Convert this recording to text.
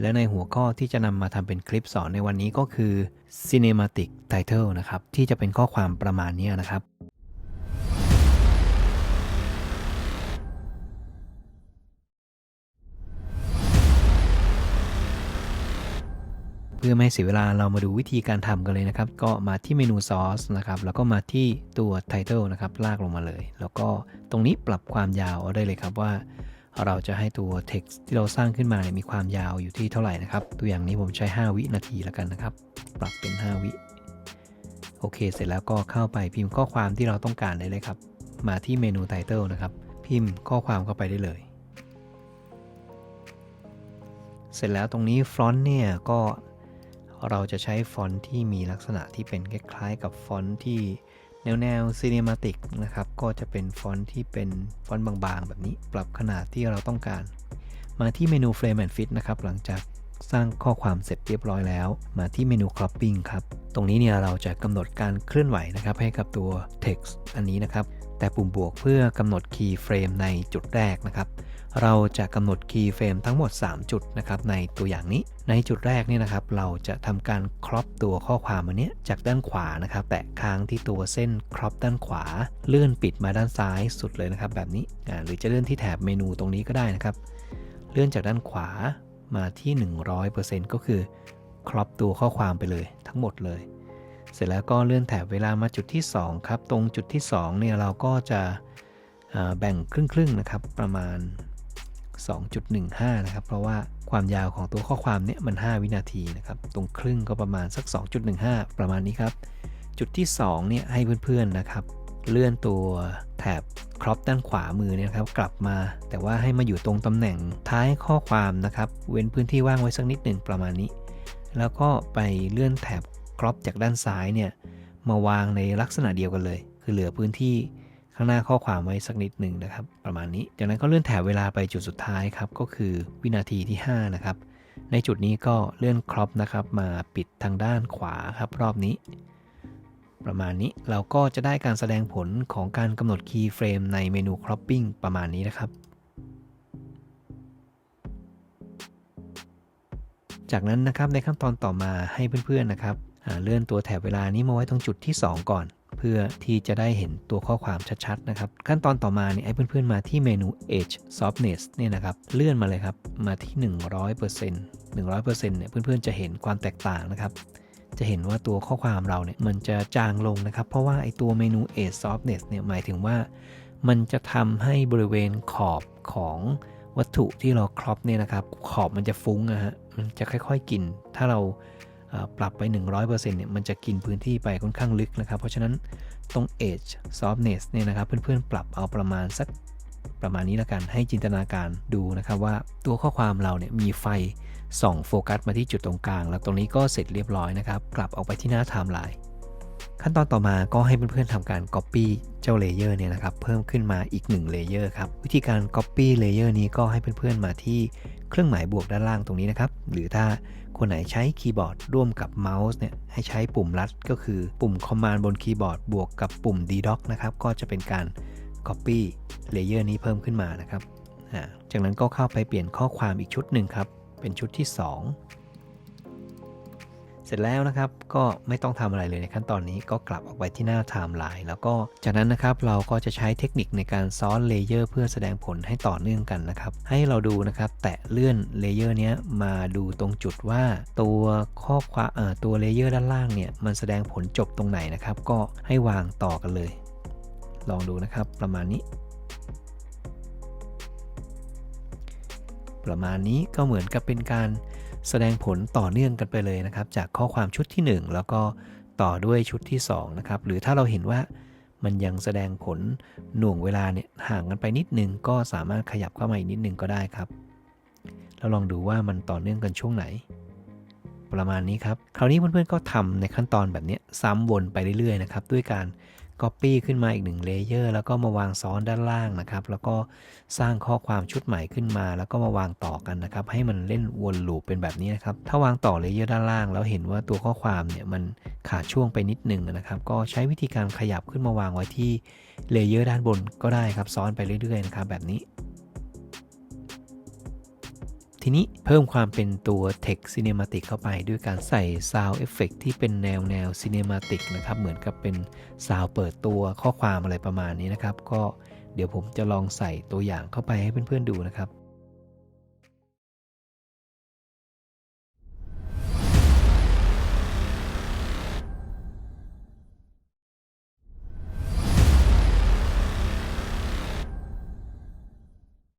และในหัวข้อที่จะนำมาทำเป็นคลิปสอนในวันนี้ก็คือ cinematic title นะครับ ที่จะเป็นข้อความประมาณนี้นะครับ เพื่อไม่ให้เสียเวลาเรามาดูวิธีการทำกันเลยนะครับ ก็มาที่เมนูซอสนะครับ แล้วก็มาที่ตัว Title นะครับ ลากลงมาเลย แล้วก็ตรงนี้ปรับความยาวเอาได้เลยครับว่า เราจะให้ตัว text ที่เราสร้างขึ้นมาเนี่ยมีความยาวอยู่ที่เท่าไหร่นะครับ ตัวอย่างนี้ผมใช้ 5 วินาทีแล้วกันนะครับ ปรับเป็น 5 วิโอเค เสร็จแล้วก็เข้าไปพิมพ์ข้อความที่เราต้องการได้เลยครับ มาที่เมนู Title นะครับ พิมพ์ข้อความเข้าไปได้เลย เสร็จแล้วตรงนี้ฟอนต์เนี่ยก็เราจะใช้ฟอนต์ที่มีลักษณะที่เป็นคล้ายๆกับฟอนต์ที่ แนวแนวซีเนมาติกนะครับ ก็จะเป็นฟอนต์ที่เป็นฟอนต์บางๆ แบบนี้ปรับขนาดที่เราต้องการ มาที่เมนู Frame and Fit นะครับ หลังจากสร้างข้อความเสร็จเรียบร้อยแล้ว มาที่เมนู Cropping ครับ ตรงนี้เนี่ยเราจะกำหนดการเคลื่อนไหวนะครับ ให้กับตัว text อันนี้นะครับ แต่ปุ่มบวกเพื่อกำหนด key frame ในจุดแรกนะครับ เราจะกำหนด key frame ทั้งหมด 3 จุดนะครับในตัวอย่างนี้ ในจุดแรกนี่นะครับเราจะทำการครอปตัวข้อความอันนี้จากด้านขวานะครับแตะค้างที่ตัวเส้นครอปด้านขวา เลื่อนปิดมาด้านซ้ายสุดเลยนะครับแบบนี้หรือจะเลื่อนที่แถบเมนูตรงนี้ก็ได้นะครับ เลื่อนจากด้านขวามาที่ 100%ก็คือครอปตัวข้อความไปเลยทั้งหมดเลย เสร็จแล้วก็เลื่อนแถบเวลามาจุดที่ 2 ครับ ตรงจุดที่ 2 เนี่ยเราก็จะแบ่งครึ่งๆนะครับประมาณ 2.15 นะครับ เพราะว่าความยาวของตัวข้อความเนี่ยมัน 5 วินาทีนะครับ ตรงครึ่งก็ประมาณสัก 2.15 ประมาณนี้ครับ จุดที่ 2 เนี่ยให้เพื่อนๆนะครับ เลื่อนตัวแถบครอปด้านขวามือเนี่ยครับกลับมา แต่ว่าให้มาอยู่ตรงตำแหน่งท้ายข้อความนะครับ เว้นพื้นที่ว่างไว้สักนิดหนึ่งประมาณนี้ แล้วก็ไปเลื่อนแถบครอปจากด้านซ้ายเนี่ยมาวางในลักษณะเดียวกันเลย คือเหลือพื้นที่ ข้างหน้าข้อความไว้สักนิดหนึ่งนะครับ ประมาณนี้ จากนั้นก็เลื่อนแถบเวลาไปจุดสุดท้ายครับ ก็คือวินาทีที่ 5 นะครับ ในจุดนี้ก็เลื่อนครอปนะครับ มาปิดทางด้านขวาครับรอบนี้ ประมาณนี้เราก็จะได้การแสดงผลของการกำหนดคีย์เฟรมในเมนู cropping ประมาณนี้นะครับจากนั้นนะครับในขั้นตอนต่อมาให้เพื่อนๆนะครับเลื่อนตัวแถบเวลานี้มาไว้ตรงจุดที่ 2 ก่อน เพื่อที่จะได้เห็นตัวข้อความชัดๆนะครับ ขั้นตอนต่อมาเนี่ยให้เพื่อนๆมาที่เมนู Edge Softness เนี่ยนะครับ เลื่อนมาเลยครับ มาที่ 100% 100%เนี่ยเพื่อนๆจะเห็นความแตกต่างนะครับ จะเห็นว่าตัวข้อความเราเนี่ยมันจะจางลงนะครับ เพราะว่าไอ้ตัวเมนู Edge Softness เนี่ยหมายถึงว่า มันจะทำให้บริเวณขอบของวัตถุที่เราครอปเนี่ยนะครับ ขอบมันจะฟุ้งนะฮะ มันจะค่อยๆกิน ถ้าเรา ปรับไป 100%เนี่ยมันจะกินพื้นที่ไปค่อนข้างลึกนะครับ เพราะฉะนั้นตรง edge softness เนี่ยนะครับเพื่อนๆ ปรับเอาประมาณสักประมาณนี้แล้วกันให้จินตนาการดูนะครับว่าตัวข้อความเราเนี่ยมีไฟส่องโฟกัสมาที่จุดตรงกลาง แล้วตรงนี้ก็เสร็จเรียบร้อยนะครับ กลับออกไปที่หน้าไทม์ไลน์ ขั้นตอนต่อมาก็ให้เพื่อนๆทำการ Copy เจ้าเลเยอร์เนี่ยนะครับเพิ่มขึ้นมาอีก1เลเยอร์ครับวิธีการ Copy เลเยอร์นี้ก็ให้เพื่อนๆมาที่เครื่องหมายบวกด้านล่างตรงนี้นะครับ หรือถ้าคนไหนใช้คีย์บอร์ดร่วมกับเมาส์เนี่ยให้ใช้ปุ่มลัดก็คือปุ่ม Command บนคีย์บอร์ดบวกกับปุ่ม D-Dock นะครับก็จะเป็นการ Copy เลเยอร์นี้เพิ่มขึ้นมานะครับจากนั้นก็เข้าไปเปลี่ยนข้อความอีกชุดหนึ่งครับเป็นชุดที่ 2 เสร็จแล้วนะครับก็ไม่ต้องทำอะไรเลยในขั้นตอนนี้ก็กลับออกไปที่หน้าไทม์ไลน์แล้วก็จากนั้นนะครับเราก็จะใช้เทคนิคในการซ้อนเลเยอร์เพื่อแสดงผลให้ต่อเนื่องกันนะครับ ให้เราดูนะครับแตะเลื่อนเลเยอร์นี้มาดูตรงจุดว่า ตัวข้อความตัวเลเยอร์ด้านล่างเนี่ยมันแสดงผลจบตรงไหนนะครับ ก็ให้วางต่อกันเลย ลองดูนะครับประมาณนี้ ประมาณนี้ก็เหมือนกับเป็นการแสดงผลต่อเนื่องกันไปเลยนะครับ จากข้อความชุดที่ 1 แล้วก็ต่อด้วยชุดที่2นะครับหรือถ้าเราเห็นว่ามันยังแสดงผลหน่วงเวลาเนี่ยห่างกันไปนิดนึง ก็สามารถขยับเข้ามาอีกนิดนึงก็ได้ครับเราลองดูว่ามันต่อเนื่องกันช่วงไหน ประมาณนี้ครับ คราวนี้เพื่อนๆก็ทำในขั้นตอนแบบนี้ซ้ำวนไปเรื่อยๆนะครับด้วยการ Copy ขึ้นมาอีกหนึ่งเลเยอร์แล้วก็มาวางซ้อนด้านล่างนะครับ แล้วก็สร้างข้อความชุดใหม่ขึ้นมา แล้วก็มาวางต่อกันนะครับ ให้มันเล่นวนลูปเป็นแบบนี้นะครับ ถ้าวางต่อเลเยอร์ด้านล่าง แล้วเห็นว่าตัวข้อความเนี่ยมันขาดช่วงไปนิดหนึ่งนะครับ ก็ใช้วิธีการขยับขึ้นมาวางไว้ที่เลเยอร์ด้านบนก็ได้ครับ ซ้อนไปเรื่อยๆนะครับแบบนี้ ทีนี้เพิ่มความเป็นตัว Text Cinematic เข้าไป ด้วยการใส่ Sound Effect ที่เป็นแนวแนว Cinematic นะครับ เหมือนกับเป็นซาวเปิดตัวข้อความอะไรประมาณนี้นะครับ ก็เดี๋ยวผมจะลองใส่ตัวอย่างเข้าไปให้เพื่อนๆดูนะครับ